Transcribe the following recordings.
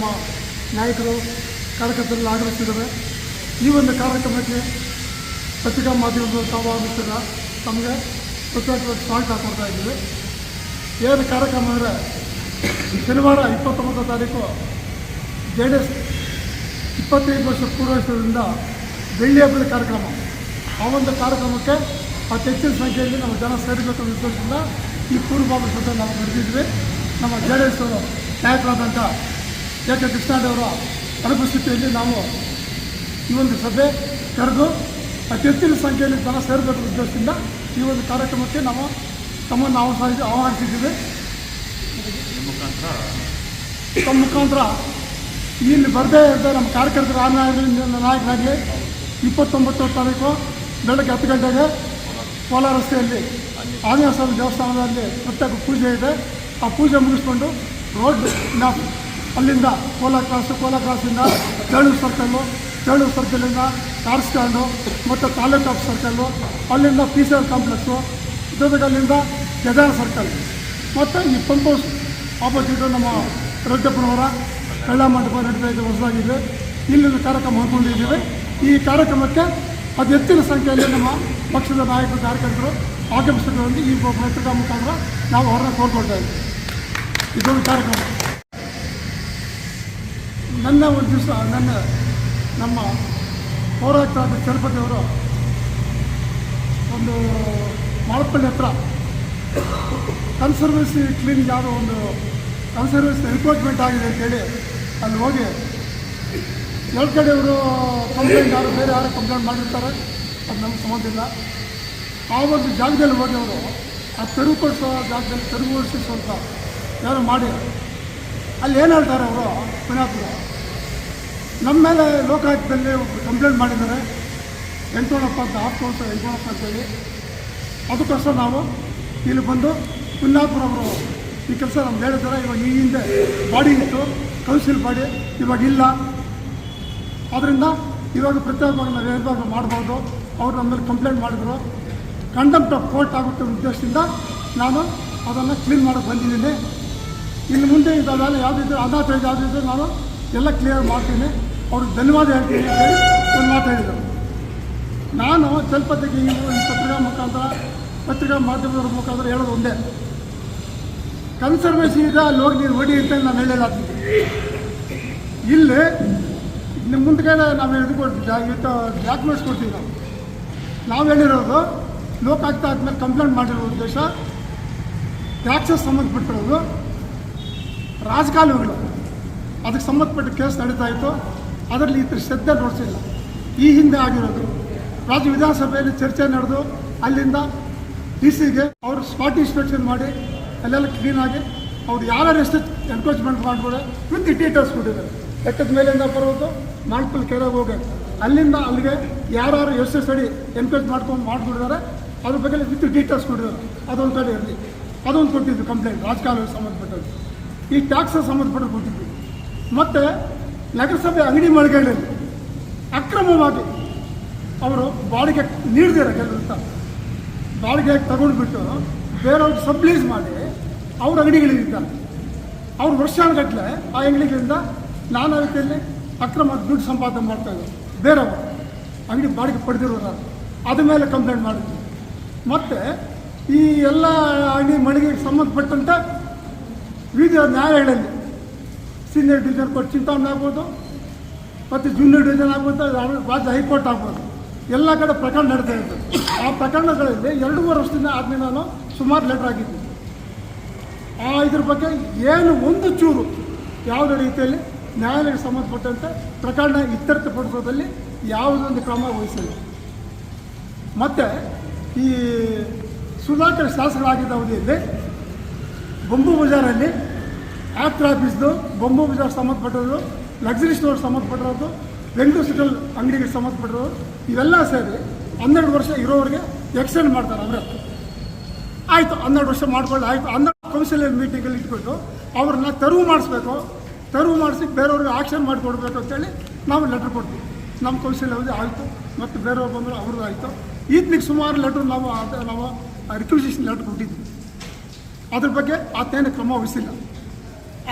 ನಮ್ಮ ನಾಯಕರು ಕಾರ್ಯಕರ್ತರಲ್ಲಿ ಆಗಮಿಸಿದ್ದಾರೆ. ಈ ಒಂದು ಕಾರ್ಯಕ್ರಮಕ್ಕೆ ಪತ್ರಿಕಾ ಮಾಧ್ಯಮಗಳು ತಾವು ತಮಗೆ ಪ್ರತ್ಯೇಕವಾಗಿ ಸ್ವಾಗತ ಕೊಡ್ತಾ ಇದ್ದೀವಿ. ಏನು ಕಾರ್ಯಕ್ರಮ ಅಂದರೆ ಶನಿವಾರ ಇಪ್ಪತ್ತೊಂಬತ್ತು ತಾರೀಕು ಜೆ ಡಿ ಎಸ್ ಇಪ್ಪತ್ತೈದು ವರ್ಷ ಪೂರ್ವದಿಂದ ಬೆಳ್ಳಿ ಹಬ್ಬದ ಕಾರ್ಯಕ್ರಮ. ಆ ಒಂದು ಕಾರ್ಯಕ್ರಮಕ್ಕೆ ಅತಿ ಹೆಚ್ಚಿನ ಸಂಖ್ಯೆಯಲ್ಲಿ ನಮ್ಮ ಜನ ಸೇರಬೇಕು ಉದ್ದೇಶದಿಂದ ಈ ಪೂರ್ವಭಾವಿ ನಾವು ನಡೆದಿದ್ವಿ ನಮ್ಮ ಜೆ ಡಿ ಎಸ್ ನಾಯಕರಾದಂಥ ಕೆ ಕೆ ಕೃಷ್ಣಾಡವರ ಅನುಪಸ್ಥಿತಿಯಲ್ಲಿ ನಾವು ಈ ಒಂದು ಸಭೆ ಕರೆದು ಅತಿ ಹೆಚ್ಚಿನ ಸಂಖ್ಯೆಯಲ್ಲಿ ಜನ ಸೇರಬೇಕು ಉದ್ದೇಶದಿಂದ ಈ ಒಂದು ಕಾರ್ಯಕ್ರಮಕ್ಕೆ ನಾವು ತಮ್ಮನ್ನು ಆಹ್ವಾನಿಸಿ ಆಹ್ವಾನಿಸಿದ್ದೀವಿ. ತಮ್ಮ ಮುಖಾಂತರ ಇಲ್ಲಿ ಬರದೇ ಇದ್ದ ನಮ್ಮ ಕಾರ್ಯಕರ್ತರ ಆಮೇಲೆ ನಾಯಕರಾಗಲಿ ಇಪ್ಪತ್ತೊಂಬತ್ತು ತಾರೀಕು ಬೆಳಗ್ಗೆ ಹತ್ತು ಗಂಟೆಗೆ ಕೋಲಾರ ರಸ್ತೆಯಲ್ಲಿ ಆಂಜನೇಯ ಸ್ವಾಮಿ ದೇವಸ್ಥಾನದಲ್ಲಿ ಪ್ರತ್ಯೇಕ ಪೂಜೆ ಇದೆ. ಆ ಪೂಜೆ ಮುಗಿಸ್ಕೊಂಡು ರೋಡ್ ಮ್ಯಾಪ್ ಅಲ್ಲಿಂದ ಕೋಲಾ ಕ್ರಾಸು, ಕೋಲಾ ಕ್ರಾಸಿಂದ ಚೇಳೂರು ಸರ್ಕಲ್ಲು ಚೇಳೂರು ಸರ್ಕಲಿಂದ ಕಾರ್ ಸ್ಟ್ಯಾಂಡು ಮತ್ತು ತಾಲೂಕು ಆಫ್ ಸರ್ಕಲ್ಲು ಅಲ್ಲಿಂದ ಪಿ ಸಿ ಎಲ್ ಕಾಂಪ್ಲೆಕ್ಸು ಜೊತೆಗೆ ಅಲ್ಲಿಂದ ಗಜಾನ ಸರ್ಕಲ್ ಮತ್ತು ಈ ಪಂಪ್ ಹೌಸ್ ಆಪೋಸಿಟು ನಮ್ಮ ರದ್ದಪ್ಪನವರ ಕಳ್ಳ ಮಂಟಪ ನಡೀತಾ ಇದೆ, ಹೊಸದಾಗಿದೆ. ಇಲ್ಲಿನ ಕಾರ್ಯಕ್ರಮ ಹಮ್ಮಿಕೊಂಡಿದ್ದೀವಿ. ಈ ಕಾರ್ಯಕ್ರಮಕ್ಕೆ ಅತಿ ಹೆಚ್ಚಿನ ಸಂಖ್ಯೆಯಲ್ಲಿ ನಮ್ಮ ಪಕ್ಷದ ನಾಯಕರು ಕಾರ್ಯಕರ್ತರು ಆಗಮಿಸಿಕೊಂಡು ಈ ಪತ್ರಿಕಾ ಮುಖಾಂತರ ನಾವು ಅವರನ್ನ ಕೋರ್ಕೊಳ್ತಾ ಇದ್ದೀವಿ. ಇದೊಂದು ಕಾರ್ಯಕ್ರಮ. ನನ್ನ ಒಂದು ದಿವಸ ನನ್ನ ನಮ್ಮ ಪೌರಾಯುಕ್ತ ಚಲಪತಿಯವರು ಒಂದು ಮಾಳಪಳ್ಳಿ ಹತ್ರ ಕನ್ಸರ್ವೆನ್ಸಿ ಕ್ಲೀನಿಂಗ್ ಯಾವುದೋ ಒಂದು ಕನ್ಸರ್ವೆನ್ಸಿ ರಿಪೋರ್ಟ್ಮೆಂಟ್ ಆಗಿದೆ ಅಂತೇಳಿ ಅಲ್ಲಿ ಹೋಗಿ ಎರಡು ಕಡೆಯವರು ಕಂಪ್ಲೇಂಟ್ ಯಾರು ಬೇರೆ ಯಾರು ಕಂಪ್ಲೇಂಟ್ ಮಾಡಿರ್ತಾರೆ. ಅದು ನಮ್ಗೆ ಸಂಬಂಧ ಇಲ್ಲ. ಆ ಒಂದು ಜಾಗದಲ್ಲಿ ಹೋಗಿ ಅವರು ಆ ತೆರವು ಕೊಡಿಸೋ ಜಾಗದಲ್ಲಿ ತೆರವು ಸ್ವಲ್ಪ ಅಂತ ಯಾರು ಮಾಡಿ ಅಲ್ಲಿ ಏನು ಹೇಳ್ತಾರೆ ಅವರು? ಪುನಃಪುರ ನಮ್ಮ ಮೇಲೆ ಲೋಕಾಯುಕ್ತದಲ್ಲಿ ಕಂಪ್ಲೇಂಟ್ ಮಾಡಿದ್ದಾರೆ. ಎಂಟೋಣಪ್ಪ ಅಂತ ಆಪ್ತೋಂತ ಎಂಟೋಣಪ್ಪ ಅಂತೇಳಿ ಅದಕ್ಕೋಸ್ಕರ ನಾವು ಇಲ್ಲಿ ಬಂದು ಪುಣ್ಯಾತ್ಮರ ಅವರು ಈ ಕೆಲಸ ನಮ್ಗೆ ಹೇಳಿದ್ದಾರೆ. ಇವಾಗ ಈ ಹಿಂದೆ ಬಾಡಿ ಇತ್ತು. ಕೌನ್ಸಿಲ್ ಬಾಡಿ ಇವಾಗ ಇಲ್ಲ. ಆದ್ದರಿಂದ ಇವಾಗ ಪ್ರತ್ಯೇಕವಾಗಿ ನಾವು ಹೇಳ್ದಾಗ ಮಾಡ್ಬೋದು. ಅವರು ನಮ್ಮ ಮೇಲೆ ಕಂಪ್ಲೇಂಟ್ ಮಾಡಿದ್ರು. ಕಂಡಮ್ಟ್ ಆಫ್ ಕೋರ್ಟ್ ಆಗುತ್ತೆ ಉದ್ದೇಶದಿಂದ ನಾನು ಅದನ್ನು ಕ್ಲೀನ್ ಮಾಡೋಕ್ಕೆ ಬಂದಿದ್ದೀನಿ. ಇನ್ನು ಮುಂದೆ ಇದೆಲ್ಲ ಯಾವುದಿದ್ರು ಪೇಜ್ ಯಾವುದಿದ್ರು ನಾನು ಎಲ್ಲ ಕ್ಲಿಯರ್ ಮಾಡ್ತೀನಿ. ಅವ್ರಿಗೆ ಧನ್ಯವಾದ ಹೇಳ್ತೀನಿ ಅಂತ ಹೇಳಿ ಒಂದು ಮಾತು ಹೇಳಿದರು. ನಾನು ಚಲ್ಪತಿಗೆ ಈ ಪತ್ರಿಕಾ ಮುಖಾಂತರ, ಪತ್ರಿಕಾ ಮಾಧ್ಯಮದವ್ರ ಮುಖಾಂತರ ಹೇಳೋದು ಒಂದೇ. ಕನ್ಸರ್ವೇಷನ್ ಇದೆ ಅಲ್ಲಿ ಹೋಗಿ ನೀರು ಹೊಡಿ ಅಂತ ನಾನು ಹೇಳಿಲ್ಲ ಇಲ್ಲಿ ನಿಮ್ಮ ಮುಂದ್ಗಡೆ ನಾವು ಇದು ಡಾಕ್ಯುಮೆಂಟ್ಸ್ ಕೊಡ್ತೀವಿ ನಾವು. ನಾವು ಹೇಳಿರೋದು ಲೋಕಾಯುಕ್ತ ಆದಮೇಲೆ ಕಂಪ್ಲೇಂಟ್ ಮಾಡಿರೋ ಉದ್ದೇಶ ಟ್ಯಾಕ್ಸಸ್ ಸಂಬಂಧಪಟ್ಟಿರೋದು ರಾಜಕಾಲುವೆಗಳು. ಅದಕ್ಕೆ ಸಂಬಂಧಪಟ್ಟ ಕೇಸ್ ನಡೀತಾ ಇತ್ತು. ಅದರಲ್ಲಿ ಈ ಥರ ಶ್ರದ್ಧೆ ನೋಡಿಸಿಲ್ಲ. ಈ ಹಿಂದೆ ಆಗಿರೋದು ರಾಜ್ಯ ವಿಧಾನಸಭೆಯಲ್ಲಿ ಚರ್ಚೆ ನಡೆದು ಅಲ್ಲಿಂದ ಡಿ ಸಿಗೆ ಅವರು ಸ್ಪಾಟ್ ಇನ್ಸ್ಪೆಕ್ಷನ್ ಮಾಡಿ ಅಲ್ಲೆಲ್ಲ ಕ್ಲೀನಾಗಿ ಅವ್ರು ಯಾರು ಎಷ್ಟು ಎನ್ಕ್ರೋಚ್ಮೆಂಟ್ ಮಾಡ್ಬೋದು ವಿತ್ ಡೀಟೇಲ್ಸ್ ಕೊಟ್ಟಿದ್ದಾರೆ. ಬೆಟ್ಟದ ಮೇಲಿಂದ ಬರೋದು ಮಾಲ್ಪಲ್ ಕೆರೆಗೆ ಹೋಗೋದು. ಅಲ್ಲಿಂದ ಅಲ್ಲಿಗೆ ಯಾರು ಎಷ್ಟು ಸಡಿ ಎನ್ಕ್ರೋಚ್ ಮಾಡ್ಕೊಂಡು ಮಾಡ್ಬಿಟ್ಟಿದ್ದಾರೆ, ಅದ್ರ ಬಗ್ಗೆ ವಿತ್ ಡೀಟೇಲ್ಸ್ ಕೊಟ್ಟಿದ್ದಾರೆ. ಅದೊಂದು ಕಡೆ ಇರಲಿ. ಅದೊಂದು ಕೊಟ್ಟಿದ್ದು ಕಂಪ್ಲೇಂಟ್, ರಾಜಕಾಲುವೆಗೆ ಸಂಬಂಧಪಟ್ಟದ್ದು. ಈ ಟ್ಯಾಕ್ಸ್ ಸಂಬಂಧಪಟ್ಟ ಕೊಟ್ಟಿದ್ವಿ ಮತ್ತು ನಗರಸಭೆ ಅಂಗಡಿ ಮಳಿಗೆಗಳಲ್ಲಿ ಅಕ್ರಮವಾಗಿ ಅವರು ಬಾಡಿಗೆ ನೀಡ್ದಿರ ಕೆಲಸ ಬಾಡಿಗೆ ತಗೊಂಡ್ಬಿಟ್ಟು ಬೇರೆಯವ್ರಿಗೆ ಸಬ್ಲೀಸ್ ಮಾಡಿ ಅವ್ರ ಅಂಗಡಿಗಳಿದ್ದಾರೆ ಅವ್ರ ವರ್ಷಾನುಗಟ್ಟಲೆ ಆ ಅಂಗಡಿಗಳಿಂದ ನಾನಾ ರೀತಿಯಲ್ಲಿ ಅಕ್ರಮ ದುಡ್ಡು ಸಂಪಾದನೆ ಮಾಡ್ತಾ ಇದ್ದಾರೆ. ಬೇರೆಯವರು ಅಂಗಡಿ ಬಾಡಿಗೆ ಪಡೆದಿರೋರು ಅದ್ರ ಮೇಲೆ ಕಂಪ್ಲೇಂಟ್ ಮಾಡಿದ್ವಿ ಮತ್ತು ಈ ಎಲ್ಲ ಅಂಗಡಿ ಮಳಿಗೆಗೆ ಸಂಬಂಧಪಟ್ಟಂತೆ ವಿವಿಧ ನ್ಯಾಯಾಲಯಗಳಲ್ಲಿ ಸೀನಿಯರ್ ಡಿವಿಷನ್ ಕೋರ್ಟ್ ಚಿಂತಾಮಣಿ ಆಗ್ಬೋದು, ಮತ್ತು ಜೂನಿಯರ್ ಡಿವಿಷನ್ ಆಗ್ಬೋದು ರಾಜ್ಯ ಹೈಕೋರ್ಟ್ ಆಗ್ಬೋದು. ಎಲ್ಲ ಕಡೆ ಪ್ರಕರಣ ನಡೀತಾ ಇರ್ತದೆ ಆ ಪ್ರಕರಣಗಳಲ್ಲಿ ಎರಡೂವರೆ ವರ್ಷದಿಂದ ಆದ್ಮೇಲೆ ನಾನು ಸುಮಾರು ಲೆಟರ್ ಆಗಿದ್ದೀನಿ ಆ ಇದ್ರ ಬಗ್ಗೆ ಏನು ಒಂದು ಚೂರು ಯಾವುದೇ ರೀತಿಯಲ್ಲಿ ನ್ಯಾಯಾಲಯಕ್ಕೆ ಸಂಬಂಧಪಟ್ಟಂತೆ ಪ್ರಕರಣ ಇತ್ಯರ್ಥಪಡಿಸೋದಲ್ಲಿ ಯಾವುದೊಂದು ಕ್ರಮ ವಹಿಸಿಲ್ಲ. ಮತ್ತು ಈ ಸುಧಾಕರ್ ಶಾಸಕರಾಗಿದ್ದ ಅವಧಿಯಲ್ಲಿ ಬೊಂಬು ಬಜಾರಲ್ಲಿ ಆ್ಯಪ್ ಆಫೀಸ್ದು ಬೊಂಬು ಬಜಾರ್ ಸಂಬಂಧಪಟ್ಟಿರೋದು ಲಕ್ಸುರಿ ಸ್ಟೋರ್ ಸಂಬಂಧಪಟ್ಟಿರೋದು ಬೆಂಗಳೂರು ಸಿಟಲ್ ಅಂಗಡಿಗೆ ಸಂಬಂಧಪಟ್ಟಿರೋದು ಇವೆಲ್ಲ ಸೇರಿ ಹನ್ನೆರಡು ವರ್ಷ ಇರೋರಿಗೆ ಎಕ್ಸ್ಟೆಂಡ್ ಮಾಡ್ತಾರೆ ಅಂದರೆ. ಆಯಿತು, ಹನ್ನೆರಡು ವರ್ಷ ಮಾಡ್ಕೊಳ್ಳಿ, ಆಯಿತು, ಹನ್ನೆರಡು ಕೌನ್ಸಿಲರ್ ಮೀಟಿಂಗಲ್ಲಿ ಇಟ್ಬಿಟ್ಟು ಅವ್ರನ್ನ ತೆರವು ಮಾಡಿಸ್ಬೇಕು. ತೆರವು ಮಾಡಿಸಿ ಬೇರೆಯವ್ರಿಗೆ ಆಕ್ಷನ್ ಮಾಡಿಕೊಡ್ಬೇಕು ಅಂತೇಳಿ ನಾವು ಲೆಟ್ರ್ ಕೊಡ್ತೀವಿ. ನಮ್ಮ ಕೌನ್ಸಿಲ್ ಅವ್ರದ್ದು ಆಯಿತು, ಮತ್ತು ಬೇರೆಯವ್ರು ಬಂದರು ಅವ್ರದ್ದು ಆಯಿತು. ಈತನಿಗೆ ಸುಮಾರು ಲೆಟ್ರ್ ನಾವು ನಾವು ರಿಕ್ವಿಸಿಷನ್ ಲೆಟ್ರ್ ಕೊಟ್ಟಿದ್ವಿ. ಅದ್ರ ಬಗ್ಗೆ ಆತೇನು ಕ್ರಮ ವಹಿಸಿಲ್ಲ.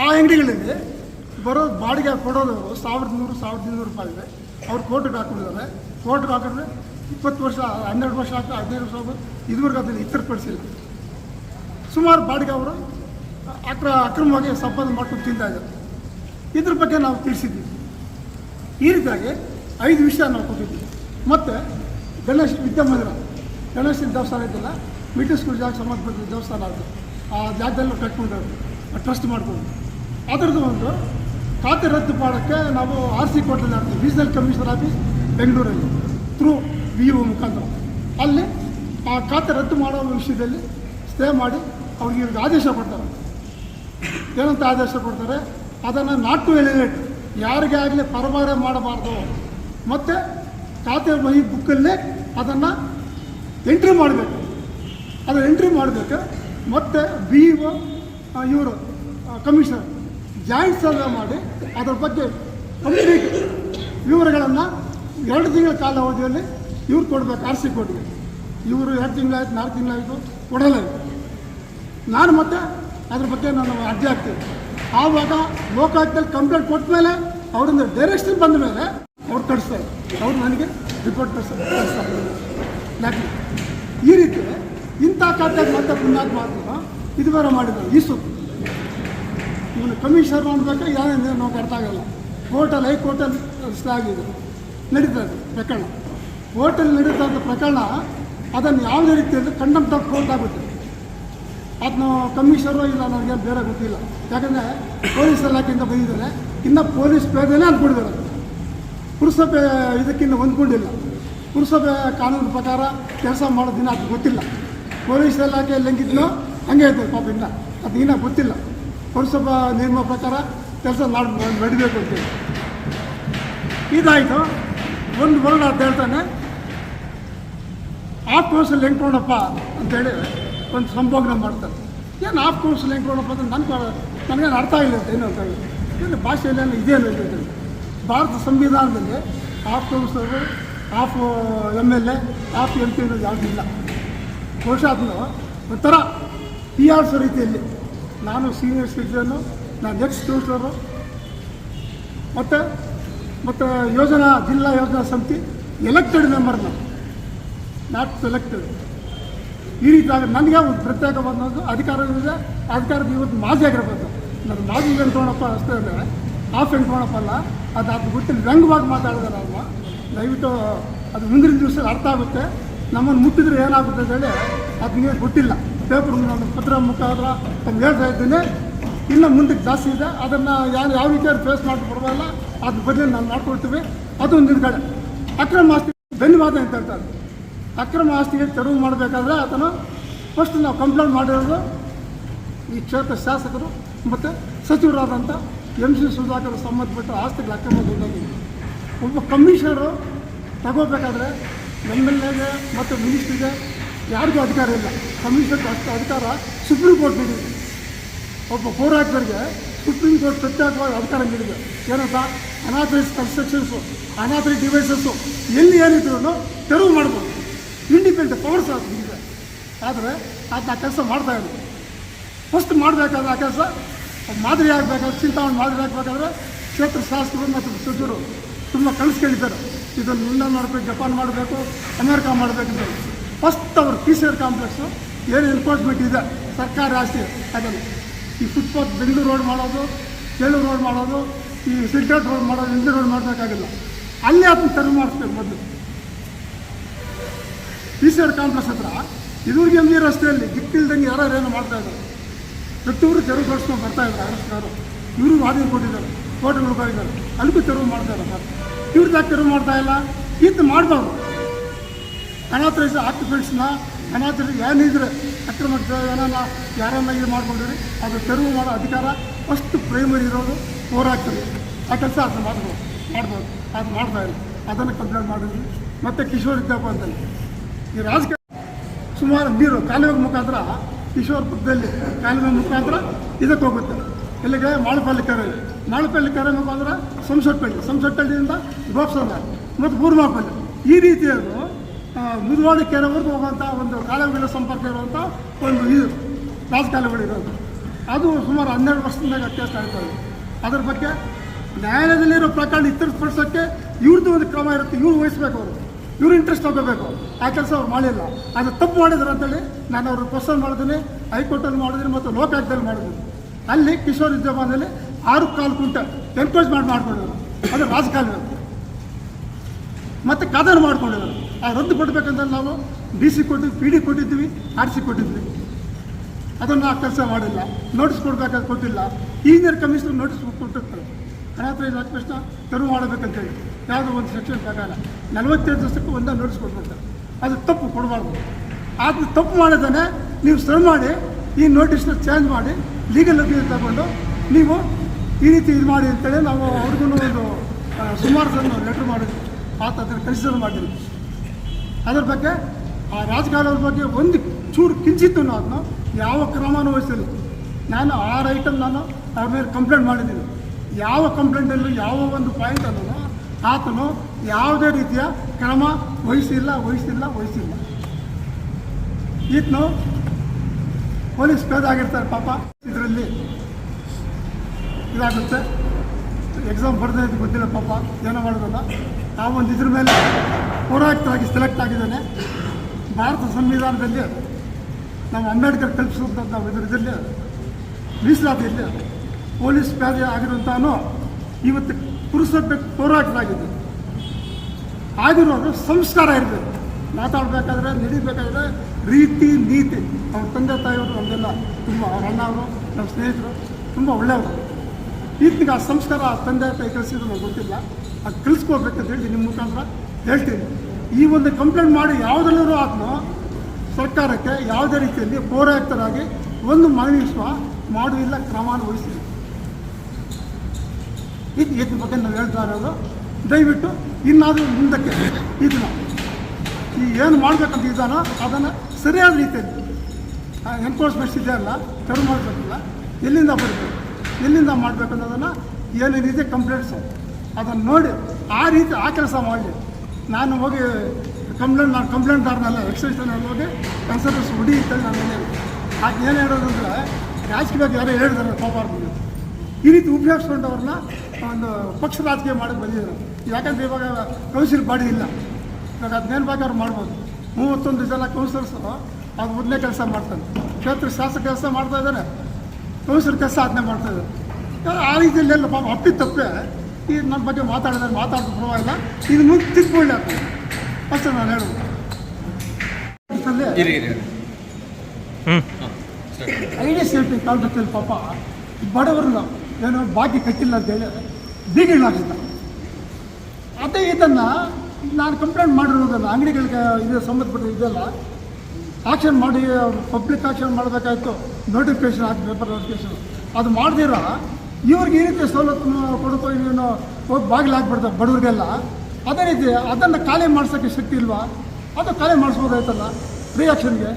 ಆ ಅಂಗಡಿಗಳಲ್ಲಿ ಬರೋ ಬಾಡಿಗೆ ಕೊಡೋದು ಸಾವಿರದ ನೂರು ಸಾವಿರದ ಇನ್ನೂರು ರೂಪಾಯಿ ಇದೆ. ಅವ್ರು ಕೋರ್ಟ್ಗೆ ಹಾಕೊಂಡಿದ್ದಾರೆ ಕೋರ್ಟ್ಗೆ ಹಾಕಿದ್ರೆ ಇಪ್ಪತ್ತು ವರ್ಷ, ಹನ್ನೆರಡು ವರ್ಷ ಆಗ್ತಾ, ಹದಿನೈದು ವರ್ಷ ಆಗೋದು ಇದುವರೆಗೂ ಅದನ್ನು ಇತರಪಡಿಸಿಲ್ಲ ಸುಮಾರು ಬಾಡಿಗೆ ಅವರು ಅಕ್ರ ಅಕ್ರಮವಾಗಿ ಸಂಪಾದನೆ ಮಾಡ್ಕೊಂಡು ತಿಂತಾ ಇದ್ದಾರೆ. ಇದ್ರ ಬಗ್ಗೆ ನಾವು ತಿಳಿಸಿದ್ವಿ. ಈ ರೀತಿಯಾಗಿ ಐದು ವಿಷಯ ನಾವು ಕೊಟ್ಟಿದ್ವಿ. ಮತ್ತು ಗಣೇಶ್ ವಿದ್ಯಾಮಂದಿರ. ಗಣೇಶನ ದೇವಸ್ಥಾನ ಇದೆಯಲ್ಲ? ಮಿಡ್ಲ್ ಸ್ಕೂಲ್ ಜಾಗ ಸಂಬಂಧಪಟ್ಟ ದೇವಸ್ಥಾನ ಅದು. ಆ ಜಾಗದಲ್ಲಿ ಕಟ್ಕೊಂಡವ್ರು ಟ್ರಸ್ಟ್ ಮಾಡ್ಕೊಂಡು ಅದರದ್ದು ಒಂದು ಖಾತೆ ರದ್ದು ಮಾಡೋಕ್ಕೆ ನಾವು ಆರ್ ಸಿ ಕೋರ್ಟಲ್ಲಿ ಮಾಡ್ತೀವಿ ರೀಜನಲ್ ಕಮಿಷನರ್ ಆಫೀಸ್ ಬೆಂಗಳೂರಲ್ಲಿ ಥ್ರೂ ವಿ ಒ ಮುಖಾಂತರ. ಅಲ್ಲಿ ಆ ಖಾತೆ ರದ್ದು ಮಾಡೋ ವಿಷಯದಲ್ಲಿ ಸ್ಟೇ ಮಾಡಿ, ಅವ್ರಿಗೆ ಇವ್ರಿಗೆ ಆದೇಶ ಕೊಡ್ತಾರೆ. ಏನಂತ ಆದೇಶ ಕೊಡ್ತಾರೆ? ಅದನ್ನು ನಾಟ್ ಟು ಎಲಿನೇಟ್ ಯಾರಿಗೆ ಆಗಲಿ ಪರಭಾರ ಮಾಡಬಾರ್ದು. ಮತ್ತು ಖಾತೆ ಬುಕ್ಕಲ್ಲೇ ಅದನ್ನು ಎಂಟ್ರಿ ಮಾಡಬೇಕು. ಅದು ಎಂಟ್ರಿ ಮಾಡಬೇಕು. ಮತ್ತು ಬಿ ಒ ಇವರು ಕಮಿಷನರ್ ಜಾಯಿಂಟ್ ಸರ್ವೆ ಮಾಡಿ ಅದರ ಬಗ್ಗೆ ಕಂಪ್ಲೀಟ್ ವಿವರಗಳನ್ನು ಎರಡು ತಿಂಗಳ ಕಾಲಾವಧಿಯಲ್ಲಿ ಇವ್ರು ಕೊಡಬೇಕು, ಆರ್ ಸಿ ಕೋರ್ಟ್ಗೆ. ಇವರು ಎರಡು ತಿಂಗಳಾಯ್ತು, ನಾಲ್ಕು ತಿಂಗಳಾಯಿತು ಕೊಡಲ್ಲ. ನಾನು ಮತ್ತೆ ಅದ್ರ ಬಗ್ಗೆ ನಾನು ಅರ್ಜಿ ಹಾಕ್ತೀನಿ. ಆವಾಗ ಲೋಕಾಯುಕ್ತದಲ್ಲಿ ಕಂಪ್ಲೇಂಟ್ ಕೊಟ್ಟ ಮೇಲೆ ಅವರಿಂದ ಡೈರೆಕ್ಷನ್ ಬಂದ ಮೇಲೆ ಅವ್ರು ಕಳಿಸ್ತಾರೆ. ಅವ್ರು ನನಗೆ ರಿಪೋರ್ಟ್ ಕಳಿಸ್ತಾರೆ. ಯಾಕೆ? ಈ ರೀತಿ ಇಂಥ ಖಾತೆಗೆ ಮತ್ತೆ ಪುಣ್ಯಾತ್ ಮಾಡ್ತೀವ ಇದು ಬೇರೆ ಮಾಡಿದ್ರು. ಈ ಸುತ್ತು ಇವನು ಕಮಿಷನರ್ ಅನ್ಬೇಕಾ ಯಾರೇನು ನಾವು ಅರ್ಥ ಹೋಟೆಲ್ ಕೋರ್ಟಲ್ಲಿ ಹೈಕೋರ್ಟಲ್ಲಿ ಆಗಿದೆ. ನಡೀತಾ ಇದೆ ಪ್ರಕರಣ. ಕೋರ್ಟಲ್ಲಿ ನಡೀತಾ ಇದ್ದ ಪ್ರಕರಣ, ಅದನ್ನು ಯಾವುದೇ ರೀತಿಯಲ್ಲಿ ಕಂಡಮ್ ಆಫ್ ಕೋರ್ಟ್ ಆಗುತ್ತೆ ಅದನ್ನ ಕಮಿಷನರು ಇಲ್ಲ, ನನಗೆ ಬೇರೆ ಗೊತ್ತಿಲ್ಲ. ಯಾಕಂದರೆ ಪೊಲೀಸ್ ಇಲಾಖೆಯಿಂದ ಬಂದಿದ್ದಾರೆ. ಇನ್ನು ಪೊಲೀಸ್ ಪೇದೆನೇ ಅಂದ್ಕೊಂಡಿದ್ದಾರೆ ಪುರಸಭೆ ಇದಕ್ಕಿಂತ ಹೊಂದ್ಕೊಂಡಿಲ್ಲ. ಪುರಸಭೆ ಕಾನೂನು ಪ್ರಕಾರ ಕೆಲಸ ಮಾಡೋದಿನ ಅದು ಗೊತ್ತಿಲ್ಲ. ಪೊಲೀಸ್ ಇಲಾಖೆ ಹೆಂಗಿದ್ನೋ ಹಂಗೆ ಐತೆ ಪಾಪ ಇನ್ನ. ಅದು ಇನ್ನೂ ಗೊತ್ತಿಲ್ಲ. ಪುರಸಭಾ ನಿಯಮ ಪ್ರಕಾರ ಕೆಲಸ ಮಾಡಿ ನಡಿಬೇಕು ಅಂತೇಳಿ ಇದಾಯಿತು. ಒಂದು ವರ್ಡ್ ಅಂತ ಹೇಳ್ತಾನೆ. ಆಫ್ ಕೋರ್ಸಲ್ಲಿ ಹೆಂಗ್ಕೊಂಡಪ್ಪ ಅಂತೇಳಿ ಒಂದು ಸಂಭೋಗನ ಮಾಡ್ತಾರೆ. ಏನು ಆಫ್ ಕೋರ್ಸಲ್ಲಿ ಹೆಂಗ್ಕೊಂಡಪ್ಪ ಅಂತ ನನಗೆ ನನಗೇನು ಅರ್ಥ ಇಲ್ಲ ಅಂತ ಏನು ಅಂತ ಹೇಳಿ. ಏನು ಭಾಷೆಯಲ್ಲಿ ಇದೇನು ಅಂತ ಭಾರತ ಸಂವಿಧಾನದಲ್ಲಿ of councillor of M L A of M P ಅನ್ನೋದು ಯಾವುದಿಲ್ಲ ಬಹುಶಃ ಅದನ್ನು ಒಂಥರ ಪಿ ಆರ್ಸ್ ರೀತಿಯಲ್ಲಿ. ನಾನು ಸೀನಿಯರ್ ಸಿಟಿಜನ್ನು ನಾನು ಎಕ್ಸ್ ಕೌನ್ಸಿಲರು ಮತ್ತು ಮತ್ತು ಯೋಜನಾ, ಜಿಲ್ಲಾ ಯೋಜನಾ ಸಮಿತಿ ಎಲೆಕ್ಟೆಡ್ ಮೆಂಬರ್ನ ನಾನು. ನಾಟ್ ಸೆಲೆಕ್ಟೆಡ್ ಈ ರೀತಿ ನನಗೆ ಒಂದು ಪ್ರತ್ಯೇಕ ಒಂದು ಅಧಿಕಾರದಿಂದ ಅಧಿಕಾರದ ಇವತ್ತು ಮಾಜಿ ಆಗಿರ್ಬೋದು. ನಾನು ಮಾಜಿ ವೆಂಕಟರಮಣಪ್ಪ ಅಷ್ಟೇ ಅಂದರೆ ಆಫ್ ವೆಂಕಟರಮಣಪ್ಪ ಅಲ್ಲ ಅದು ಅದು ಗೊತ್ತಿಲ್ಲ. ವ್ಯಂಗ್ಯವಾಗಿ ಮಾತಾಡಿದಾರೆ ನಾನು. ದಯವಿಟ್ಟು ಅದು ಮುಂದಿನ ದಿವಸ ಅರ್ಥ ಆಗುತ್ತೆ. ನಮ್ಮನ್ನು ಮುಟ್ಟಿದ್ರೆ ಏನಾಗುತ್ತೆ ಅಂತ ಹೇಳಿ ಅದು ಗೊತ್ತಿಲ್ಲ. ಪೇಪರ್ ನಮ್ಮ ಪತ್ರ ಮುಖಾಂತರ ತಮ್ಗೆ ಹೇಳ್ತಾ ಇದ್ದೀನಿ. ಇನ್ನೂ ಮುಂದಕ್ಕೆ ಜಾಸ್ತಿ ಇದೆ. ಅದನ್ನು ಯಾರು ಯಾವ ರೀತಿಯಾಗಿ ಫೇಸ್ ಮಾಡಿ ಬರೋಲ್ಲ ಅದ್ರ ಬಗ್ಗೆ ನಾವು ಮಾಡ್ಕೊಳ್ತೀವಿ. ಅದು ಒಂದು ಕಡೆ ಅಕ್ರಮ ಆಸ್ತಿ ಧನ್ಯವಾದ ಅಂತ ಹೇಳ್ತಾರೆ. ಅಕ್ರಮ ಆಸ್ತಿಗೆ ತೆರವು ಮಾಡಬೇಕಾದ್ರೆ ಆತನು ಫಸ್ಟ್ ನಾವು ಕಂಪ್ಲೇಂಟ್ ಮಾಡಿರೋದು ಈ ಕ್ಷೇತ್ರ ಶಾಸಕರು ಮತ್ತು ಸಚಿವರಾದಂಥ ಎಂ ಸಿ ಸುಧಾಕರ್ ಸಂಬಂಧಪಟ್ಟ ಆಸ್ತಿಗಳ ಅಕ್ರಮ ಒಬ್ಬ ಕಮಿಷನರು ತಗೋಬೇಕಾದ್ರೆ ಎಂ ಎಲ್ ಎಗೆ ಮತ್ತು ಮಿನಿಸ್ಟ್ರಿಗೆ ಯಾರಿಗೂ ಅಧಿಕಾರ ಇಲ್ಲ. ಕಮಿಷನ್ ಅಷ್ಟು ಅಧಿಕಾರ ಸುಪ್ರೀಂ ಕೋರ್ಟ್ ನೀಡಿದೆ. ಒಬ್ಬ ಹೋರಾಟಗಾರರಿಗೆ ಸುಪ್ರೀಂ ಕೋರ್ಟ್ ಪ್ರತ್ಯೇಕವಾಗಿ ಅಧಿಕಾರ ನೀಡಿದೆ. ಏನಂತ? ಅನಾಥರೈಸ್ ಕನ್ಸ್ಟ್ರಕ್ಷನ್ಸು ಅನಾಥರೈಸ್ ಡಿವೈಸಸ್ಸು ಎಲ್ಲಿ ಏನಿದ್ರು ತೆರವು ಮಾಡ್ಬೋದು. ಇಂಡಿಪೆಂಡೆಂಟ್ ಪವರ್ಸ್ ಇದೆ ಆದರೆ ಅದನ್ನ ಕೆಲಸ ಮಾಡ್ತಾ ಇಲ್ಲ ಫಸ್ಟ್ ಮಾಡಬೇಕಾದ್ರೆ ಆ ಕೆಲಸ ಮಾದರಿ ಆಗಬೇಕಾದ್ರೆ ಚಿಂತಾವಣೆ ಮಾದರಿ ಆಗಬೇಕಾದ್ರೆ ಕ್ಷೇತ್ರ ಶಾಸಕರು ಮತ್ತು ಸಚಿವರು ತುಂಬ ಕನಸ್ಕೊಂಡಿದ್ದಾರೆ ಇದನ್ನು ಇಂಡಿಯಾ ಮಾಡಬೇಕು ಜಪಾನ್ ಮಾಡಬೇಕು, ಅಮೇರಿಕಾ ಮಾಡಬೇಕು ಫಸ್ಟ್ ಅವರು ಪಿ ಸಿ ಆರ್ ಕಾಂಪ್ಲೆಕ್ಸು ಏನು ಎನ್ಫೋರ್ಸ್ಮೆಂಟ್ ಇದೆ, ಸರ್ಕಾರಿ ಆಸ್ತಿ, ಅದನ್ನು. ಈ ಫುಟ್ಪಾತ್ ಬೆಂಗಳೂರು ರೋಡ್ ಮಾಡೋದು ಬೇಲೂರು ರೋಡ್ ಮಾಡೋದು, ಈ ಸಿಲ್ಟರ್ ರೋಡ್ ಮಾಡೋದು ಇಂಡಿ ರೋಡ್ ಮಾಡಬೇಕಾಗಿಲ್ಲ. ಅಲ್ಲೇ ಅದನ್ನು ತೆರವು ಮಾಡಿಸ್ಬೇಕು ಮೊದಲು. ಪಿ ಸಿ ಆರ್ ಕಾಂಪ್ಲೆಕ್ಸ್ ಹತ್ರ ಇದುವರೆಗೆ ಎಂ ರಸ್ತೆಯಲ್ಲಿ ಗಿಟ್ಟಿಲ್ದಂಗೆ ಯಾರು ಏನು ಮಾಡ್ತಾ ಇದ್ದಾರೆ? ಪ್ರತಿಯೊಬ್ಬರು ತೆರವು ಕಳಿಸ್ಕೊಂಡು ಬರ್ತಾ ಇದ್ದಾರೆ ಅರಸ್ನವರು ಇವರು ವಾದಿ ಕೊಟ್ಟಿದ್ದಾರೆ ಕೋಟೆಗಳು ಹೋಗಿದ್ದಾರೆ ಅಲ್ಲಿಗೂ ತೆರವು ಮಾಡ್ತಾ ಇದ್ದಾರೆ ಇವ್ರದ್ದು ತೆರವು ಮಾಡ್ತಾ ಇಲ್ಲ? ಇದು ಮಾಡಬಾರ್ದು. ಅನಾಥರೈಸ್ ಆಕ್ಯುಪೆಂಟ್ಸ್ನ ಅನಾಥರು ಏನಿದ್ರೆ ಅಕ್ರಮ ಏನನ್ನ ಯಾರನ್ನ ಇದು ಮಾಡ್ಕೊಂಡಿರಿ? ಅದು ತೆರವು ಮಾಡೋ ಅಧಿಕಾರ ಫಸ್ಟ್ ಪ್ರೈಮರಿ ಇರೋದು ಹೋರಾಗ್ತದೆ ಆ ಕೆಲಸ ಅದನ್ನು ಮಾಡ್ಬೋದು. ಮಾಡ್ಬೋದು. ಅದು ಮಾಡ್ತಾ ಇಲ್ಲ. ಅದನ್ನು ಕಂಪ್ಲೇಂಟ್ ಮಾಡಿದ್ವಿ. ಮತ್ತು ಕಿಶೋರ್ ಇದ್ದಪ್ಪ ಅಂತಲ್ಲಿ ಈ ರಾಜಕೀಯ ಸುಮಾರು ನೀರು ಕಾಲುವೆ ಮುಖಾಂತರ ಕಿಶೋರ್ ಪಕ್ಕದಲ್ಲಿ ಕಾಲುವೆ ಮುಖಾಂತರ ಇದಕ್ಕೆ ಹೋಗುತ್ತೆ. ಇಲ್ಲಿಗೆ ಮಾಳಪಲ್ಲಿ ಕೆರೆ ಮಾಳಪಲ್ಲಿ ಕೆರೆ ಮುಖಾಂತರ ಸಂಸಟ್ಪಳ್ಳಿ ಸಂಸಟ್ಪಳ್ಳಿಯಿಂದ ಗೋಪ್ಸಂದ ಮತ್ತು ಬೂರ್ಮಾಪಲ್ಲಿ ಈ ರೀತಿಯನ್ನು ಮುದುವಾಡಿ ಕೆರೆವರೆಗೂ ಹೋಗುವಂಥ ಒಂದು ಕಾಲುವೆಗಳ ಸಂಪರ್ಕ ಇರುವಂಥ ಒಂದು ಇದು ರಾಜಕಾಲುವೆಗಳಿರೋದು ಅದು ಸುಮಾರು ಹನ್ನೆರಡು ವರ್ಷದಿಂದ ಕೇಸ್ ಆಗ್ತಾ ಇದೆ. ಅದ್ರ ಬಗ್ಗೆ ನ್ಯಾಯಾಲಯದಲ್ಲಿರೋ ಪ್ರಕರಣ ಇತ್ಯರ್ಥಪಡಿಸೋಕ್ಕೆ ಇವ್ರದ್ದು ಒಂದು ಕ್ರಮ ಇರುತ್ತೆ. ಇವ್ರು ವಹಿಸ್ಬೇಕು ಅವರು. ಇವ್ರು ಇಂಟ್ರೆಸ್ಟ್ ತಗೋಬೇಕು ಆ ಕೆಲಸ ಅವ್ರು ಮಾಡಿಲ್ಲ. ಅದು ತಪ್ಪು ಮಾಡಿದ್ರು ಅಂತೇಳಿ ನಾನು ಅವ್ರ ಕ್ವಶನ್ ಮಾಡಿದ್ದೀನಿ, ಹೈಕೋರ್ಟಲ್ಲಿ ಮಾಡಿದ್ದೀನಿ ಮತ್ತು ಲೋಕಾಯುಕ್ತದಲ್ಲಿ ಮಾಡಿದ್ದೀನಿ. ಅಲ್ಲಿ ಕಿಶೋರ್ ಉದ್ಯಮದಲ್ಲಿ ಆರು ಕಾಲು ಕುಂಟಲ್ ಎನ್ಕ್ರೋಚ್ ಮಾಡಿ ಮಾಡ್ಕೊಂಡಿದ್ರು. ಅದು ರಾಜಕಾರಣ ಮತ್ತು ಕದನ ಮಾಡ್ಕೊಂಡಿದ್ದಾರೆ ಆ ರದ್ದು ಕೊಡಬೇಕಂತ ನಾವು ಡಿ ಸಿ ಕೊಟ್ಟಿದ್ವಿ ಪಿ ಡಿ ಕೊಟ್ಟಿದ್ವಿ ಆರ್ ಸಿ ಕೊಟ್ಟಿದ್ವಿ. ಅದನ್ನು ಆ ಕೆಲಸ ಮಾಡಿಲ್ಲ. ನೋಟಿಸ್ ಕೊಡಬೇಕಾದ್ರೆ ಕೊಟ್ಟಿಲ್ಲ. ಇಂಜಿನಿಯರ್ ಕಮಿಷನರ್ ನೋಟಿಸ್ ಕೊಟ್ಟಿರ್ತಾರೆ. ಅನಾಥರೈಸ್ ತಕ್ಷಣ ತೆರವು ಮಾಡಬೇಕಂತೇಳಿ. ಯಾವುದೋ ಒಂದು ಸೆಕ್ಷನ್ ಪ್ರಕಾರ ನಲವತ್ತೈದು ದಿವಸಕ್ಕೆ ಒಂದೇ ನೋಟಿಸ್ ಕೊಟ್ಬಿಡ್ತಾರೆ ಅದು ತಪ್ಪು, ಕೊಡಬಾರ್ದು. ಆದರೆ ತಪ್ಪು ಮಾಡಿದಾನೆ ನೀವು ಸರ್ ಮಾಡಿ, ಈ ನೋಟಿಸ್ನ ಚೇಂಜ್ ಮಾಡಿ ಲೀಗಲ್ ಅಪೀಲ್ ತಗೊಂಡು ನೀವು ಈ ರೀತಿ ಇದು ಮಾಡಿ ಅಂತೇಳಿ ನಾವು ಅವ್ರಿಗೂ ಒಂದು ಸುಮಾರು ಜನ ಲೆಟ್ರ್ ಮಾಡಿದ್ವಿ. ಆತ ಹತ್ರ ಕನ್ಸಿಡರ್ ಮಾಡಿದ್ವಿ. ಅದ್ರ ಬಗ್ಗೆ ಆ ರಾಜಕಾರಣದ ಬಗ್ಗೆ ಒಂದು ಚೂರು ಕಿಂಚಿತ್ತು ಅದನ್ನ ಯಾವ ಕ್ರಮನೂ ವಹಿಸಿಲ್ಲ ನಾನು ಆ ರೈಟಲ್ಲಿ ನಾನು ಅವ್ರ ಮೇಲೆ ಕಂಪ್ಲೇಂಟ್ ಮಾಡಿದ್ದೀನಿ. ಯಾವ ಕಂಪ್ಲೇಂಟಲ್ಲೂ ಯಾವ ಒಂದು ಪಾಯಿಂಟ್ ಅನ್ನೋ ಆತನು ಯಾವುದೇ ರೀತಿಯ ಕ್ರಮ ವಹಿಸಿಲ್ಲ ವಹಿಸಿಲ್ಲ ವಹಿಸಿಲ್ಲ. ಈತನು ಪೊಲೀಸ್ ಆಗಿರ್ತಾರೆ, ಪಾಪ. ಇದರಲ್ಲಿ ಇದಾಗುತ್ತೆ. ಎಕ್ಸಾಮ್ ಬರ್ದೇ ಗೊತ್ತಿಲ್ಲ, ಪಾಪ. ಏನೋ ಮಾಡೋದಲ್ಲ. ನಾವೊಂದು ಇದ್ರ ಮೇಲೆ ಪೌರಾಯುಕ್ತರಾಗಿ ಸೆಲೆಕ್ಟ್ ಆಗಿದ್ದಾನೆ. ಭಾರತ ಸಂವಿಧಾನದಲ್ಲಿ ನಾವು ಅಂಬೇಡ್ಕರ್ ಕಲ್ಪಿಸಿದಂಥ ಇದ್ರ ಇದರಲ್ಲಿ ಮೀಸಲಾತಿಯಲ್ಲಿ ಪೊಲೀಸ್ ಪ್ಯಾದೆ ಆಗಿರುವಂತಾನು ಇವತ್ತು ಪುರುಸಭ್ಯ ಪೌರಾಯುಕ್ತರಾಗಿದ್ದು ಆಗಿರೋದು ಸಂಸ್ಕಾರ ಇರಬೇಕು. ಮಾತಾಡಬೇಕಾದ್ರೆ, ನಡಿಬೇಕಾದ್ರೆ ರೀತಿ, ನೀತಿ. ಅವ್ರ ತಂದೆ, ತಾಯಿಯವರು ಅವರೆಲ್ಲ ತುಂಬ ಅವ್ರ ಅಣ್ಣ ಅವರು ನಮ್ಮ ಸ್ನೇಹಿತರು, ತುಂಬ ಒಳ್ಳೆಯವರು. ಈತನಿಗೆ ಆ ಸಂಸ್ಕಾರ ಆ ತಂದೆ, ತಾಯಿ ಕಲಿಸಿದ್ರು ನನಗೆ ಗೊತ್ತಿಲ್ಲ. ಅದು ಕಲಿಸ್ಕೋಬೇಕಂತ ಹೇಳಿ ನಿಮ್ಮ ಮುಖಾಂತರ ಹೇಳ್ತೀನಿ. ಈ ಒಂದು ಕಂಪ್ಲೇಂಟ್ ಮಾಡಿ ಯಾವುದರಲ್ಲೂ ಆತನು ಸರ್ಕಾರಕ್ಕೆ ಯಾವುದೇ ರೀತಿಯಲ್ಲಿ ಪೌರಾಯುಕ್ತರಾಗಿ ಒಂದು ಮನವಿ ಸಹ ಮಾಡುವಿಲ್ಲ ಕ್ರಮಾನ ವಹಿಸಿಲ್ಲ ಇದು ಇದ್ರ ಬಗ್ಗೆ ನಾವು ಹೇಳ್ತಾ ಇರೋದು ದಯವಿಟ್ಟು ಇನ್ನಾದರೂ ಮುಂದಕ್ಕೆ ಇದನ್ನ ಈ ಏನು ಮಾಡಬೇಕಂತ ಇದ್ದಾನೋ ಅದನ್ನು ಸರಿಯಾದ ರೀತಿಯಲ್ಲಿ ಎನ್ಫೋರ್ಸ್ಮೆಂಟ್ಸ್ ಇದೆಯಲ್ಲ ತೆರವು ಮಾಡಬೇಕಲ್ಲ, ಎಲ್ಲಿಂದ ಬರಬೇಕು, ಎಲ್ಲಿಂದ ಮಾಡಬೇಕು ಅನ್ನೋದನ್ನು ಏನೇನಿದೆ ಕಂಪ್ಲೇಂಟ್ಸು ಅದನ್ನು ನೋಡಿ, ಆ ರೀತಿ, ಆ ಕೆಲಸ ಮಾಡಿ. ನಾನು ಹೋಗಿ ಕಂಪ್ಲೇಂಟ್ ನಾನು ಕಂಪ್ಲೇಂಟ್ದಾರನೆಲ್ಲ ಎಕ್ಸೈಸ್ನಲ್ಲಿ ಹೋಗಿ ಕನ್ಸಲ್ಟೆನ್ಸ್ ಹುಡಿ ಅಂತೇಳಿ ನಾನು ಹೇಳಿ ಆಗ ಏನು ಹೇಳೋದಂದ್ರೆ ರಾಜಕೀಯವಾಗಿ ಯಾರೋ ಹೇಳಿದಾರೆ ಅವ್ರಿಗೆ. ಈ ರೀತಿ ಉಪಯೋಗಿಸ್ಕೊಂಡವ್ರನ್ನ ಒಂದು ಪಕ್ಷ ರಾಜಕೀಯ ಮಾಡಕ್ಕೆ ಬಂದಿದ್ದಾರೆ. ಯಾಕಂದ್ರೆ ಇವಾಗ ಕೌನ್ಸಿಲ್ ಬಾಡಿ ಇಲ್ಲ. ಇವಾಗ ಅದನ್ನೇನು ಅವ್ರು ಮಾಡ್ಬೋದು? ಮೂವತ್ತೊಂದು ಜನ ಕೌನ್ಸಿಲರ್ಸ್ ಅದು ಮೊದಲೇ ಕೆಲಸ ಮಾಡ್ತಾನೆ ಕ್ಷೇತ್ರ ಶಾಸಕ ಕೆಲಸ ಮಾಡ್ತಾ ಇದ್ದಾರೆ ಕೌನ್ಸಿಲರ್ ಕೆಲಸ ಅದನ್ನೇ ಮಾಡ್ತಾ ಇದ್ದಾರೆ ಆ ರೀತಿಯಲ್ಲಿ ಎಲ್ಲ ಪಾಪ ಅಪ್ಪಿ ತಪ್ಪೆ. ಈ ನನ್ನ ಬಗ್ಗೆ ಮಾತಾಡಿದ್ರೆ ಮಾತಾಡೋದು ಪರವಾಗಿಲ್ಲ. ಇದು ಮುಂದೆ ತಿದ್ಕೊಳ್ಳಿ ಅಂತ. ಅಷ್ಟೇ ನಾನು ಹೇಳೋದು. ಐಡಿ ಇರಿ ಇರಿ ಇರಿ. ಹ್ಮ್. ಐ ಡಿ ಸೇಫ್ಟಿ ಕಾಲದಲ್ಲಿ ಪಾಪ ಬಡವರನ್ನ ಏನೋ ಬಾಕಿ ಕಟ್ಟಿಲ್ಲ ಅಂತೇಳಿ ಬೀಗಿಲ್ಲ ಅದೇ ಇದನ್ನು ನಾನು ಕಂಪ್ಲೇಂಟ್ ಮಾಡಿರೋದಲ್ಲ, ಅಂಗಡಿಗಳಿಗೆ ಇದು ಸಂಬಂಧಪಟ್ಟ ಇದೆಲ್ಲ ಆಕ್ಷನ್ ಮಾಡಿ ಪಬ್ಲಿಕ್ ಆಕ್ಷನ್ ಮಾಡಬೇಕಾಯ್ತು ನೋಟಿಫಿಕೇಶನ್ ಹಾಕಿ ಪೇಪರ್ ನೋಟಿಫಿಕೇಶನ್ ಅದು ಮಾಡ್ದಿರ, ಇವ್ರಿಗೆ ಈ ರೀತಿ ಸವಲತ್ತು ಕೊಡೋಕೋ ಇವನು ಹೋಗಿ ಬಾಗಿಲು ಹಾಕ್ಬಿಡ್ತಾರೆ ಬಡವ್ರಿಗೆಲ್ಲ. ಅದೇ ರೀತಿ ಅದನ್ನು ಖಾಲಿ ಮಾಡ್ಸೋಕ್ಕೆ ಶಕ್ತಿ ಇಲ್ವಾ? ಅದು ಖಾಲಿ ಮಾಡಿಸ್ಬೋದಾಯ್ತಲ್ಲ ರಿಯಾಕ್ಷನ್ಗೆ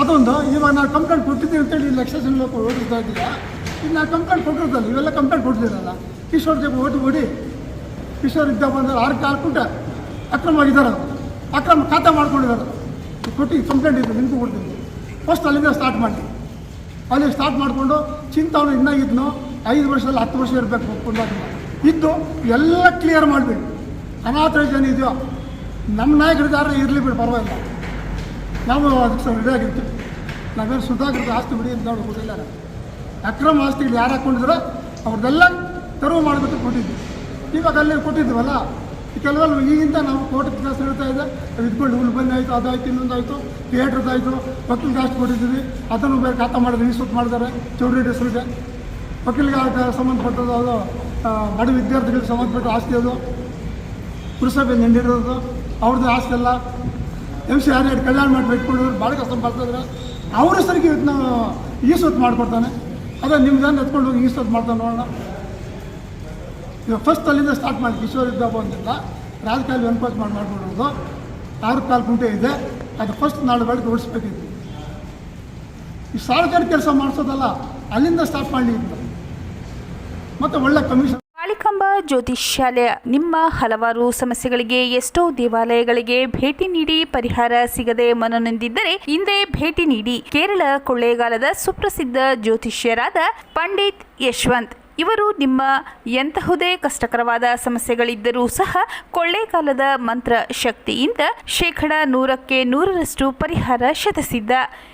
ಅದೊಂದು, ಇವಾಗ ನಾನು ಕಂಪ್ಲೇಂಟ್ ಕೊಟ್ಟಿದ್ದೀನಿ ಅಂತೇಳಿ ಇಲ್ಲಿ ಎಕ್ಸೆಷನ್ ಓಡಿಸ್ತಾ ಇದ್ದೀರಾ ಈಗ ನಾನು ಕಂಪ್ಲೇಂಟ್ ಕೊಟ್ಟಿರ್ತಲ್ಲ ಇವೆಲ್ಲ ಕಂಪ್ಲೇಂಟ್ ಕೊಟ್ಟಿದ್ದೀರಲ್ಲ ಕಿಶೋರ್ ಜೊತೆ ಓಟಿ ಓಡಿ. ಕಿಶೋರ್ ಇದ್ದ ಬಂದ್ರೆ ಆರು ಕಾಲ್ಕುಂಟೆ ಅಕ್ರಮವಾಗಿದ್ದಾರೆ ಅಕ್ರಮ ಖಾತೆ ಮಾಡ್ಕೊಂಡಿದ್ದಾರೆ. ಕೊಟ್ಟು ಕಂಪ್ಲೇಂಟ್ ಇದೆ ನಿಮಗೂ ಕೊಡ್ತೀನಿ. ಫಸ್ಟ್ ಅಲ್ಲಿಂದ ಸ್ಟಾರ್ಟ್ ಮಾಡಿ. ಅಲ್ಲಿ ಸ್ಟಾರ್ಟ್ ಮಾಡಿಕೊಂಡು ಚಿಂತವನು ಇನ್ನಾಗಿದ್ನು ಐದು ವರ್ಷದಲ್ಲಿ ಹತ್ತು ವರ್ಷ ಇರಬೇಕು ಒಪ್ಪಂದಾಗ ಇದ್ದು ಎಲ್ಲ ಕ್ಲಿಯರ್ ಮಾಡಬೇಕು. ಅನಾಥ ಜನ ಇದೆಯೋ? ನಮ್ಮ ನಾಯಕರಿದ್ದಾರೆ ಇರಲಿ ಬಿಡು, ಪರವಾಗಿಲ್ಲ. ನಾವು ಅದಕ್ಕೆ ರೆಡಿ ಆಗಿರ್ತೀವಿ. ನಾವೇನು ಸುಧಾಕೃತ ಆಸ್ತಿ ಬಿಡಿ ಅಂತ ನೋಡಿ ಕೊಟ್ಟಿಲ್ಲ ನಾವು. ಅಕ್ರಮ ಆಸ್ತಿಗಳು ಯಾರು ಹಾಕ್ಕೊಂಡಿದ್ರೆ ಅವ್ರದ್ದೆಲ್ಲ ತೆರವು ಮಾಡಬೇಕು ಕೊಟ್ಟಿದ್ವಿ. ಇವಾಗ ಅಲ್ಲಿ ಕೊಟ್ಟಿದ್ವಲ್ಲ ಕೆಲವೆಲ್ಲ ಈಗಿಂತ ನಾವು ಕೋರ್ಟ್ ಕೆಲಸ ಹೇಳ್ತಾ ಇದೆ. ಇದ್ಕೊಂಡು ಹುಲ್ ಬನ್ನಿ ಆಯಿತು, ಅದಾಯ್ತು, ಇನ್ನೊಂದಾಯಿತು ಥಿಯೇಟ್ರದ್ದಾಯಿತು ವಕೀಲಿಗೆ ಜಾಸ್ತಿ ಕೊಟ್ಟಿದ್ದೀವಿ. ಅದನ್ನು ಬೇರೆ ಖಾತಾ ಮಾಡಿದ್ರೆ ಇನ್ಸ್ಟಿಟ್ಯೂಟ್ ಮಾಡಿದ್ದಾರೆ ಚೌಡರಿ ಹೆಸರಿಗೆ. ವಕೀಲಿಗೆ ಸಂಬಂಧಪಟ್ಟದ್ದು ಅದು ಬಡ ವಿದ್ಯಾರ್ಥಿಗಳಿಗೆ ಸಂಬಂಧಪಟ್ಟ ಆಸ್ತಿ ಅದು. ಪುರಸಭೆ ನೆಂಡಿರೋದು ಅವ್ರದ್ದು ಆಸ್ತಿ ಎಲ್ಲ ಎಂ ಸಿ ಆರ್ ಎಡ್ ಕಲ್ಯಾಣ ಮಾಡಿ ಇಟ್ಕೊಂಡಿದ್ರು ಭಾಳ ಕಷ್ಟ ಬರ್ತಿದ್ರೆ ಅವ್ರ ಹೆಸರಿಗೆ ಇವತ್ತು ಈ ಮಾಡಿಕೊಡ್ತಾನೆ. ಅದೇ ನಿಮ್ದನ್ನು ಎತ್ಕೊಂಡು ಹೋಗಿ ಈ ಮಾಡ್ತಾನೆ ನೋಡೋಣ. ಇವಾಗ ಫಸ್ಟ್ ಅಲ್ಲಿಂದ ಸ್ಟಾರ್ಟ್ ಮಾಡಿ ಕಿಶೋರ್ ಇದ್ದ ಬಂದಿಲ್ಲ ರಾಜಕಾಲ ಎನ್ಕ್ವೈಸ್ ಮಾಡಿ ಮಾಡ್ಬಿಡೋದು. ಆರು ಕಾಲು ಕುಂಟೆ ಇದೆ. ಅದು ಫಸ್ಟ್ ನಾಳೆ ಬೆಳಗ್ಗೆ ಓಡಿಸ್ಬೇಕಿತ್ತು. ಈ ಸಾರ್ವಜನಿಕ ಕೆಲಸ ಮಾಡಿಸೋದಲ್ಲ, ಅಲ್ಲಿಂದ ಸ್ಟಾರ್ಟ್ ಮಾಡಲಿ ಮತ್ತು ಒಳ್ಳೆ ಕಮಿಷನ್ ಕಾಳಿಕಾಂಬ ಜ್ಯೋತಿಷ್ಯಾಲಯ ನಿಮ್ಮ ಹಲವಾರು ಸಮಸ್ಯೆಗಳಿಗೆ ಎಷ್ಟೋ ದೇವಾಲಯಗಳಿಗೆ ಭೇಟಿ ನೀಡಿ ಪರಿಹಾರ ಸಿಗದೆ ಮನನೊಂದಿದ್ದರೆ ಹಿಂದೆ ಭೇಟಿ ನೀಡಿ ಕೇರಳ ಕೊಳ್ಳೇಗಾಲದ ಸುಪ್ರಸಿದ್ಧ ಜ್ಯೋತಿಷ್ಯರಾದ ಪಂಡಿತ್ ಯಶವಂತ್. ಇವರು ನಿಮ್ಮ ಎಂತಹುದೇ ಕಷ್ಟಕರವಾದ ಸಮಸ್ಯೆಗಳಿದ್ದರೂ ಸಹ ಕೊಳ್ಳೇಗಾಲದ ಮಂತ್ರ ಶಕ್ತಿಯಿಂದ ಶೇಕಡ ನೂರಕ್ಕೆ ನೂರರಷ್ಟು ಪರಿಹಾರ ಶತಸಿದ್ಧ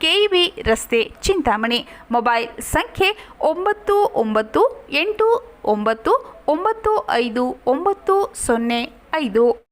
ಕೆಇಬಿ ರಸ್ತೆ ಚಿಂತಾಮಣಿ. ಮೊಬೈಲ್ ಸಂಖ್ಯೆ ಒಂಬತ್ತು ಒಂಬತ್ತು ಎಂಟು ಒಂಬತ್ತು ಒಂಬತ್ತು ಐದು ಒಂಬತ್ತು ಸೊನ್ನೆ ಐದು.